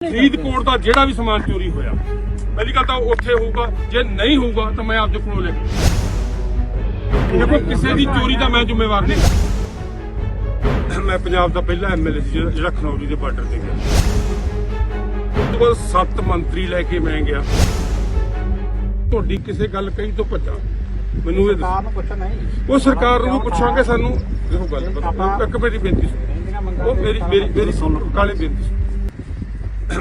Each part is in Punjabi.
ਫਰੀਦਕੋਟ ਦਾ ਜਿਹੜਾ ਵੀ ਸਮਾਨ ਚੋਰੀ ਹੋਇਆ ਪਹਿਲੀ ਗੱਲ ਤਾਂ ਉੱਥੇ ਹੋਊਗਾ ਜੇ ਨਹੀਂ ਹੋਊਗਾ ਤਾਂ ਮੈਂ ਆਪਦੇ ਕੋਲੋਂ ਲੈ ਦੇਖੋ ਕਿਸੇ ਦੀ ਚੋਰੀ ਦਾ ਮੈਂ ਜ਼ਿੰਮੇਵਾਰ ਨਹੀਂ। ਮੈਂ ਪੰਜਾਬ ਦਾ ਪਹਿਲਾ ਐਮਐਲਏ ਸੀ ਜਿਹੜਾ ਖਨੌਰੀ ਦੇ ਬਾਰਡਰ ਤੇ ਗਿਆ। ਬਾਅਦ ਸੱਤ ਮੰਤਰੀ ਲੈ ਕੇ ਮੈਂ ਗਿਆ। ਤੁਹਾਡੀ ਕਿਸੇ ਗੱਲ ਕਹੀ ਤੋਂ ਭੱਜਾ। ਮੈਨੂੰ ਇਹ। ਸਰਕਾਰ ਨੂੰ ਪੁੱਛ ਨਹੀਂ। ਉਹ ਸਰਕਾਰ ਨੂੰ ਪੁੱਛਾਂਗੇ ਸਾਨੂੰ। ਦੇਖੋ ਗੱਲ ਇੱਕ ਮੇਰੀ ਬੇਨਤੀ ਸੁਣੋ। ਉਹ ਮੇਰੀ ਮੇਰੀ ਮੇਰੀ ਸੁਣ ਕਾਲੇ ਬੇਨਤੀ।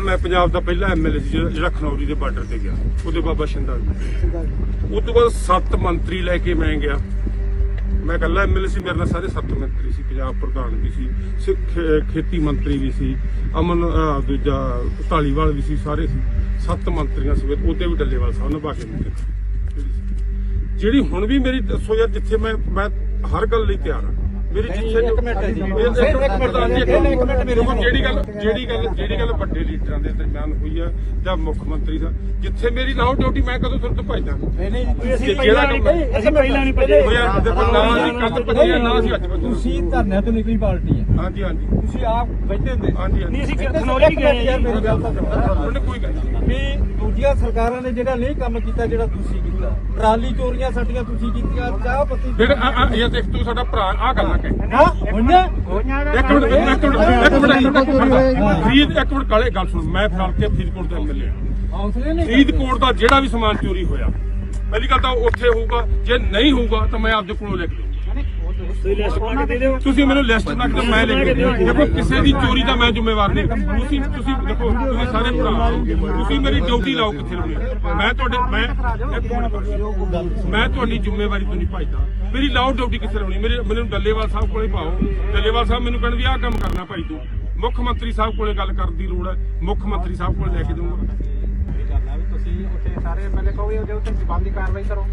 ਮੈਂ ਪੰਜਾਬ ਦਾ ਪਹਿਲਾ ਐਮਐਲਏ ਸੀ ਜਿਹੜਾ ਜਿਹੜਾ ਖਨੌਰੀ ਦੇ ਬਾਰਡਰ ਤੇ ਗਿਆ, ਉਹਦੇ ਬਾਬਾ ਸ਼ਿੰਦਾ ਉਸ ਤੋਂ ਬਾਅਦ ਸੱਤ ਮੰਤਰੀ ਲੈ ਕੇ ਮੈਂ ਗਿਆ। ਮੈਂ ਇਕੱਲਾ ਐਮਐਲਏ ਸੀ, ਮੇਰੇ ਨਾਲ ਸਾਰੇ ਸੱਤ ਮੰਤਰੀ ਸੀ। ਪੰਜਾਬ ਪ੍ਰਧਾਨ ਵੀ ਸੀ, ਸਿੱਖ- ਖੇਤੀ ਮੰਤਰੀ ਵੀ ਸੀ, ਅਮਨ ਦੂਜਾ ਢਾਲੀਵਾਲ ਵੀ ਸੀ, ਸਾਰੇ ਸੀ। ਸੱਤ ਮੰਤਰੀਆਂ ਸੀ, ਉਹਦੇ ਵੀ ਡੱਲੇਵਾਲ ਸਾਹਿਬ ਨੇ ਬਾਕੀ ਨਹੀਂ ਜਿਹੜੀ ਹੁਣ ਵੀ ਮੇਰੀ ਦੱਸੋ ਯਾਰ, ਜਿੱਥੇ ਮੈਂ ਮੈਂ ਹਰ ਗੱਲ ਲਈ ਤਿਆਰ ਹਾਂ। ਮੇਰੀ ਜਿੱਥੇ ਇੱਕ ਮਿੰਟ ਜੀ। ਇੱਕ ਮਿੰਟ ਇੱਕ ਮਿੰਟ ਪ੍ਰਧਾਨ ਜੀ, ਇੱਕ ਮਿੰਟ ਮੇਰੀ ਦੇਖੋ ਜਿਹੜੀ ਗੱਲ ਜਿਹੜੀ ਗੱਲ ਜਿਹੜੀ ਗੱਲ ਵੱਡੇ ਲੀਡਰਾਂ ਦੇ ਦਰਮਿਆਨ ਹੋਈ ਆ ਜਾਂ ਮੁੱਖ ਮੰਤਰੀ ਦਾ ਜਿੱਥੇ ਮੇਰੀ ਲਾਉ ਡਿਊਟੀ ਮੈਂ ਕਦੋਂ ਤੁਹਾਨੂੰ ਤੋਂ ਭਜਦਾ? ਨਹੀਂ ਨਹੀਂ ਅਸੀਂ ਪਹਿਲਾਂ ਨਹੀਂ ਅਸੀਂ ਪਹਿਲਾਂ ਨਹੀਂ ਭੱਜੇ। ਉਹ ਯਾਰ ਦੇਖੋ ਨਾ ਅਸੀਂ ਕੱਲ ਭੱਜੇ। ਨਾ ਅਸੀਂ ਅੱਜ ਭੱਜੇ। ਤੁਸੀਂ ਧਰਨੇ ਤੋਂ ਨਿਕਲੀ ਪਾਰਟੀ ਹੈ। ਹਾਂਜੀ ਹਾਂਜੀ। ਤੁਸੀਂ ਆਪ ਬੈਠੇ ਹੁੰਦੇ। ਹਾਂਜੀ ਹਾਂਜੀ। ਅਸੀਂ ਖਨੌਰੀ ਗਏ ਯਾਰ ਮੇਰੀ ਗੱਲ ਤਾਂ ਸੁਣੋ। ਉਹਨੇ ਕੋਈ ਗੱਲ ਵੀ ਦੂਜੀਆਂ ਸਰਕਾਰਾਂ ਨੇ ਜਿਹੜਾ ਨਹੀਂ ਕੰਮ ਕੀਤਾ ਜਿਹੜਾ ਤੁਸੀਂ ਕੀਤਾ। ਟਰਾਲੀ ਚੋਰੀਆਂ ਸਾਡੀਆਂ ਤੁਸੀਂ ਕੀਤੀਆਂ ਚਾਹ ਪੱਤੀ ਫਿਰ ਆ ਆ ਇਹ ਦੇਖ ਤੂੰ ਸਾਡਾ ਭਰਾ ਆ ਗੱਲ ਨਾ ਕਹਿ ਹਾਂ ਹੋਈਆਂ? ਇੱਕ ਮਿੰਟ ਇੱਕ ਮਿੰਟ ਇੱਕ ਮਿੰਟ ਇੱਕ ਮਿੰਟ ਫਰੀਦ ਇੱਕ ਮਿੰਟ ਕਾਲੇ ਗੱਲ ਸੁਣ ਮੈਂ ਫਲ ਕੇ ਫਰੀਦਕੋਟ ਦਾ ਐਮਐਲਏ ਹੌਸਲੇ ਫਰੀਦਕੋਟ ਦਾ ਜਿਹੜਾ ਵੀ ਸਮਾਨ ਚੋਰੀ ਹੋਇਆ ਪਹਿਲੀ ਗੱਲ ਤਾਂ ਉੱਥੇ ਹੋਊਗਾ ਜੇ ਨਹੀਂ ਹੋਊਗਾ ਤਾਂ ਮੈਂ ਆਪਦੇ ਕੋਲੋਂ ਲੈ ਕੇ ਤੁਸੀਂ ਮੈਨੂੰ ਲਿਸਟ ਬਣਾ ਕੇ ਦਿਓ, ਮੈਂ ਲੈ ਕੇ ਜਾਊਂਗਾ। ਦੇਖੋ ਕਿਸੇ ਦੀ ਚੋਰੀ ਦਾ ਮੈਂ ਜ਼ਿੰਮੇਵਾਰ ਨਹੀਂ। ਤੁਸੀਂ ਤੁਸੀਂ ਦੇਖੋ ਤੁਸੀਂ ਸਾਰੇ ਭਰਾ ਹੋ। ਤੁਸੀਂ ਮੇਰੀ ਡਿਊਟੀ ਲਾਓ ਕਿੱਥੇ ਲਾਉਣੀ ਹੈ। ਮੈਂ ਤੁਹਾਡੇ ਮੈਂ ਇੱਕ ਮਿੰਟ ਮੈਂ ਤੁਹਾਡੀ ਜ਼ਿੰਮੇਵਾਰੀ ਤੋਂ ਨਹੀਂ ਭਜਦਾ। ਮੇਰੀ ਲਾਓ ਡਿਊਟੀ ਕਿੱਥੇ ਲਾਉਣੀ? ਮੇਰੇ ਮੈਨੂੰ ਡੱਲੇਵਾਲ ਸਾਹਿਬ ਕੋਲੇ ਪਾਓ। ਡੱਲੇਵਾਲ ਸਾਹਿਬ ਮੈਨੂੰ ਕਹਿਣ ਵੀ ਆਹ ਕੰਮ ਕਰਨਾ ਭਾਈ ਤੂੰ। ਮੁੱਖ ਮੰਤਰੀ ਸਾਹਿਬ ਕੋਲੇ ਗੱਲ ਕਰਨ ਦੀ ਲੋੜ ਹੈ। ਮੁੱਖ ਮੰਤਰੀ ਸਾਹਿਬ ਕੋਲੇ ਲੈ ਕੇ ਜਾਊਂਗਾ ਇਹ ਕਰਨਾ ਵੀ ਤੁਸੀਂ ਉੱਥੇ ਸਾਰੇ ਐਮਐਲਏ ਕਹੋਗੇ ਜੇ ਉੱਥੇ ਜ਼ਬਾਨੀ ਕਾਰਵਾਈ ਕਰੋ।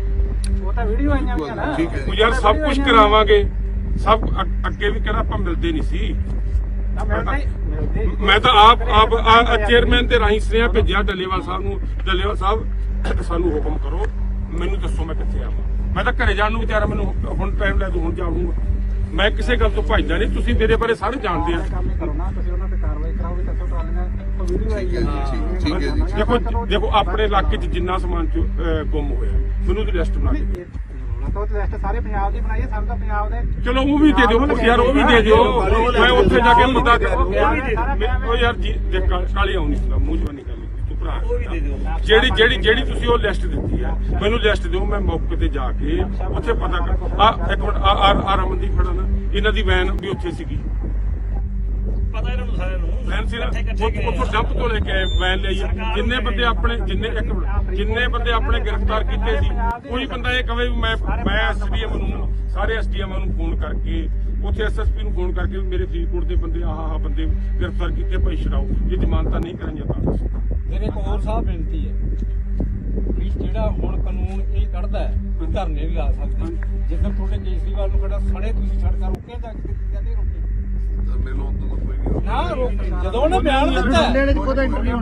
ਉਹ ਤਾਂ ਵੀਡੀਓ ਆਈਆਂ ਹੋਈਆਂ ਨਾ। ਠੀਕ ਹੈ। ਉਹ ਯਾਰ ਸਭ ਕੁਝ ਕਰਾਵਾਂਗੇ। ਸਭ ਅ- ਅੱਗੇ ਵੀ ਕਿਹੜਾ ਆਪਾਂ ਮਿਲਦੇ ਨਹੀਂ ਸੀ। ਤਾਂ ਮਿਲਦੇ ਮਿਲਦੇ ਮੈਂ ਤਾਂ ਆਪ ਆਪ ਚੇਅਰਮੈਨ ਤੇ ਰਾਹੀਂ ਸੁਨੇਹਾ ਭੇਜਿਆ ਡੱਲੇਵਾਲ ਸਾਹਿਬ ਨੂੰ। ਡੱਲੇਵਾਲ ਸਾਹਿਬ ਸਾਨੂੰ ਹੁਕਮ ਕਰੋ। ਮੈਨੂੰ ਦੱਸੋ ਮੈਂ ਕਿੱਥੇ ਆਵਾਂ। ਮੈਂ ਤਾਂ ਘਰੇ ਜਾਣ ਨੂੰ ਵੀ ਤਿਆਰ ਹਾਂ, ਮੈਨੂੰ ਹੁਣ ਟਾਈਮ ਲੈ ਦੋ ਹੁਣ ਜਾਊਂਗਾ। ਮੈਂ ਕਿਸੇ ਗੱਲ ਤੋਂ ਭੱਜਦਾ ਨਹੀਂ ਤੁਸੀਂ ਮੇਰੇ ਬਾਰੇ ਸਾਰੇ ਜਾਣਦੇ ਆ। ਕੰਮ ਹੀ ਕਰੋ ਨਾ ਤੁਸੀਂ ਉਹਨਾਂ ਤੇ ਕਾਰਵਾਈ ਕਰਾਓਗੇ ਤਾਂ ਟਰਾਲੀਆਂ ਉਹ ਵੀਡੀਓ ਆਈ ਹੈ। ਠੀਕ- ਠੀਕ ਹੈ ਜੀ। ਦੇਖੋ ਦੇਖੋ ਆਪਣੇ ਇਲਾਕੇ 'ਚ ਜਿੰਨਾ ਸਮਾਨ ਗੁੰਮ ਹੋਇਆ ਮੈਨੂੰ ਉਹਦੀ ਲਿਸਟ ਬਣਾ ਤੋਂ ਲਿਸਟ ਸਾਰੇ ਪੰਜਾਬ ਦੀ ਬਣਾਈ ਹੈ ਸਾਨੂੰ ਤਾਂ ਪੰਜਾਬ ਦੇ ਚਲੋ ਉਹ ਵੀ ਦੇ ਦਿਓ ਯਾਰ ਉਹ ਵੀ ਦੇ ਦਿਓ। ਮੈਂ ਉੱਥੇ ਜਾ ਕੇ ਮੁੱਦਾ ਉਹ ਯਾਰ ਜੀ ਦੇਖ ਕਾਲੀ ਆਉਣੀ ਸੀ ਮੂੰਹ ਜਵਾਨੀ ਗੱਲ ਜਿਹੜੀ ਜਿਹੜੀ ਜਿਹੜੀ ਤੁਸੀਂ ਉਹ ਲਿਸਟ ਦਿੱਤੀ ਹੈ ਮੈਨੂੰ ਲਿਸਟ ਦਿਓ ਮੈਂ ਮੌਕੇ ਤੇ ਜਾ ਕੇ ਉੱਥੇ ਪਤਾ ਕਰ ਆ ਇੱਕ ਮਿੰਟ ਆ ਆ- ਆ ਰਮਨਦੀਪ ਖੜਾ ਨਾ ਇਹਨਾਂ ਦੀ ਵੈਨ ਵੀ ਉੱਥੇ ਸੀਗੀ। ਪਤਾ ਇਹਨਾਂ ਨੂੰ ਸਾਰਿਆਂ ਨੂੰ। ਵੈਨ ਸੀ ਨਾ ਇਕੱਠੇ ਇਕੱਠੇ ਉੱਥੋਂ- ਉੱਥੋਂ ਡੰਪ ਤੋਂ ਲੈ ਕੇ ਆਏ ਵੈਨ ਲਈ ਆ। ਜਿੰਨੇ ਬੰਦੇ ਆਪਣੇ ਜਿੰਨੇ ਇੱਕ ਮਿੰਟ ਜਿੰਨੇ ਬੰਦੇ ਆਪਣੇ ਗ੍ਰਿਫਤਾਰ ਕੀਤੇ ਸੀ ਕੋਈ ਬੰਦਾ ਇਹ ਕਵੇ ਵੀ ਮੈਂ ਮੈਂ ਐਸਡੀਐਮ ਨੂੰ ਸਾਰੇ ਐਸਡੀਐਮ ਨੂੰ ਫੋਨ ਕਰਕੇ ਉੱਥੇ ਐਸਐਸਪੀ ਨੂੰ ਫੋਨ ਕਰਕੇ ਵੀ ਮੇਰੇ ਫਰੀਦਕੋਟ ਦੇ ਬੰਦੇ ਆਹ ਆਹ ਬੰਦੇ ਗ੍ਰਿਫਤਾਰ ਕੀਤੇ ਭਾਈ ਛਡਾਓ। ਇਹ ਜ਼ਮਾਨਤਾਂ ਨਹੀਂ ਕਰਾਂਗੇ ਤਾਂ। ਮੇਰੇ ਇੱਕ ਹੋਰ ਸਾਹਿਬ ਬੇਨਤੀ ਹੈ ਵੀ ਜਿਹੜਾ ਹੁਣ ਕਾਨੂੰਨ ਇਹ ਕੱਢਦਾ ਹੈ ਧਰਨੇ ਵੀ ਲਾ ਸਕਦੇ। ਜਿੱਦਾਂ ਤੁਹਾਡੇ ਕੇਸਰੀਵਾਲ ਨੂੰ ਕਿਹੜਾ ਸੜੇ ਤੁਸੀਂ ਸੜਕਾਂ ਰੋਕੇ ਜਾਂ ਕਿਤੇ ਕਹਿੰਦੇ ਰੋਕੇ ਧਰਨੇ ਲਾਉਣ ਤੋਂ ਤਾਂ ਕੋਈ ਨਹੀਂ ਨਾ ਰੋਕ ਜਦੋਂ ਉਹਨੇ ਬਿਆਨ ਦਿੱਤਾ ਹਰਿਆਣੇ ਚ ਖੁਦ ਇੰਟਰਵਿਊ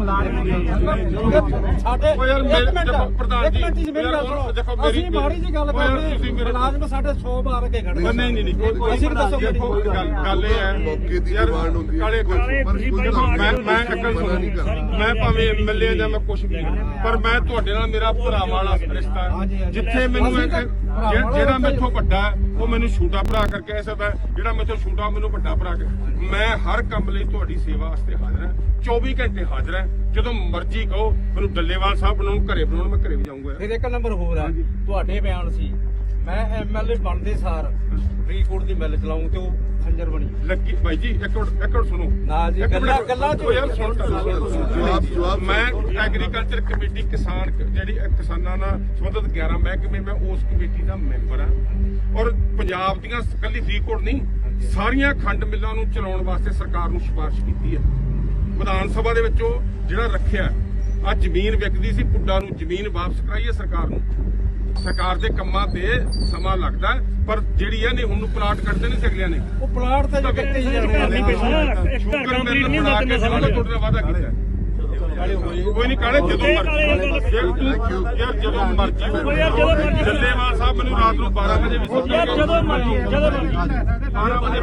ਸਾਡੇ ਉਹ ਯਾਰ ਇੱਕ ਮੇਰੇ- ਮਿੰਟ ਦੇਖੋ ਪ੍ਰਧਾਨ ਇੱਕ ਜੀ, ਮਿੰਟ ਜੀ ਮੇਰੀ ਯਾਰ ਗੱਲ ਉਹ ਸੁਣੋ। ਦੇਖੋ ਮੇਰੀ- ਅਸੀਂ ਮਾੜੀ ਜੀ ਗੱਲ ਉਹ ਯਾਰ ਕਰਦੇ ਤੁਸੀਂ ਮੇਰੇ- ਮੁਲਾਜ਼ਮ ਸਾਡੇ 100 ਮਾਰ ਕੇ ਖੜੇ ਨਹੀਂ ਨਹੀਂ ਨਹੀਂ ਕੋਈ- ਕੋਈ ਅਸੀਂ ਦੱਸੋ ਦੇਖੋ ਗੱਲ ਗੱਲ ਇਹ ਹੈ। ਮੌਕੇ ਦੀ ਯਾਰ, ਡਿਮਾਂਡ ਹੁੰਦੀ ਹੈ। ਕਾਲੇ ਕੋਈ ਦੇਖੋ, ਪਰ ਕੋਈ ਦੇਖੋ, ਮੈਂ ਮਨਾ ਨਹੀਂ ਭਾਵੇਂ ਐਮਐਲਏ ਜਾਂ ਮੈਂ ਕੁਝ ਵੀ ਹਾਂ, ਪਰ ਮੈਂ ਤੁਹਾਡੇ ਨਾਲ ਮੇਰਾ ਭਰਾ ਵਾਲਾ ਰਿਸ਼ਤਾ ਹੈ। ਜਿੱਥੇ ਮੈਨੂੰ ਇੱਕ- ਜਿਹੜਾ- ਜਿਹੜਾ ਮੈਥੋਂ ਵੱਡਾ ਹੈ, ਉਹ ਮੈਨੂੰ ਛੋਟਾ ਭਰਾ ਕਰਕੇ ਕਹਿ ਸਕਦਾ ਹੈ। ਜਿਹੜਾ ਮੈਥੋਂ ਛੋਟਾ ਮੈਨੂੰ ਵੱਡਾ ਭਰਾ ਕਰ ਮੈਂ ਹਰ ਕੰਮ ਲਈ ਤੁਹਾਡੀ ਸੇਵਾ ਵਾਸਤੇ ਹਾਜ਼ਰ ਹਾਂ। 24 ਘੰਟੇ ਹਾਜ਼ਰ ਹਾਂ। ਜਦੋਂ ਮਰਜ਼ੀ ਕਹੋ ਮੈਨੂੰ ਡੱਲੇਵਾਲ ਸਾਹਿਬ ਬਣਾਉਣ ਘਰੇ ਬਣਾਉਣ ਮੈਂ ਘਰੇ ਵੀ ਜਾਊਂਗਾ। ਫਿਰ ਇੱਕ ਨੰਬਰ ਹੋਰ ਆ। ਤੁਹਾਡੇ ਬਿਆਨ ਸੀ ਮੈਂ ਐਮਐਲਏ ਬਣਦੇ ਸਾਰ ਫਰੀਦਕੋਟ ਦੀ ਮਿਲ ਚਲਾਉਂ ਤੇ ਉਹ ਖੰਜਰ ਬਣੀ। ਲੱਗੀ ਭਾਈ ਜੀ ਇੱਕ ਮਿੰਟ ਇੱਕ ਮਿੰਟ ਸੁਣੋ। ਨਾ ਜੀ, ਗੱਲਾਂ- ਗੱਲਾਂ ਚ- ਯਾਰ ਸੁਣ। ਜਵਾਬ- ਜਵਾਬ- ਮੈਂ ਐਗਰੀਕਲਚਰ ਕਮੇਟੀ ਕਿਸਾਨ ਜਿਹੜੀ ਕਿਸਾਨਾਂ ਨਾਲ ਸੰਬੰਧਿਤ 11 ਮਹਿਕਮੇ ਮੈਂ ਉਸ ਕਮੇਟੀ ਦਾ ਮੈਂਬਰ ਹਾਂ। ਔਰ ਪੰਜਾਬ ਦੀਆਂ ਇਕੱਲੀ ਫਰੀਦਕੋਟ ਨਹੀਂ ਸਾਰੀਆਂ ਖੰਡ ਮਿੱਲਾਂ ਨੂੰ ਚਲਾਉਣ ਵਾਸਤੇ ਸਰਕਾਰ ਨੂੰ ਸਿਫਾਰਿਸ਼ ਕੀਤੀ ਹੈ। ਵਿਧਾਨ ਸਭਾ ਦੇ ਵਿੱਚੋਂ ਜਿਹੜਾ ਰੱਖਿਆ ਆ ਜ਼ਮੀਨ ਵਿਕਦੀ ਸੀ ਪੁੱਡਾ ਨੂੰ ਜ਼ਮੀਨ ਵਾਪਸ ਕਰਾਈਏ ਸਰਕਾਰ ਨੂੰ। ਸਰਕਾਰ ਦੇ ਕੰਮਾਂ ਤੇ ਸਮਾਂ ਲੱਗਦਾ ਪਰ ਜਿਹੜੀ ਆ ਨੇ ਹੁਣ ਨੂੰ ਪਲਾਟ ਕੱਢਦੇ ਨੇ ਅਗਲਿਆਂ ਨੇ। ਉਹ ਪਲਾਟ ਤੇ ਜੋ ਕੱਟੇ ਨਹੀਂ ਮੇਰੇ ਨਹੀਂ ਹੁੰਦਾ ਬਣਾ ਤਿੰਨ ਕੇ ਤੁਹਾਡੇ ਨਾਲ ਵਾਅਦਾ ਕੀਤਾ ਕੋਈ ਨਹੀਂ ਕਾਲੇ ਜਦੋਂ ਮਰਜ਼ੀ ਯਾਰ ਤੂੰ ਯਾਰ ਜਦੋਂ ਮਰਜ਼ੀ। ਜੱਲੇਵਾਲ ਸਾਹਿਬ ਮੈਨੂੰ ਰਾਤ ਨੂੰ 12 ਵਜੇ ਵੀ ਯਾਰ ਜਦੋਂ ਮਰਜ਼ੀ ਜਦੋਂ ਮਰਜ਼ੀ। 12 ਵਜੇ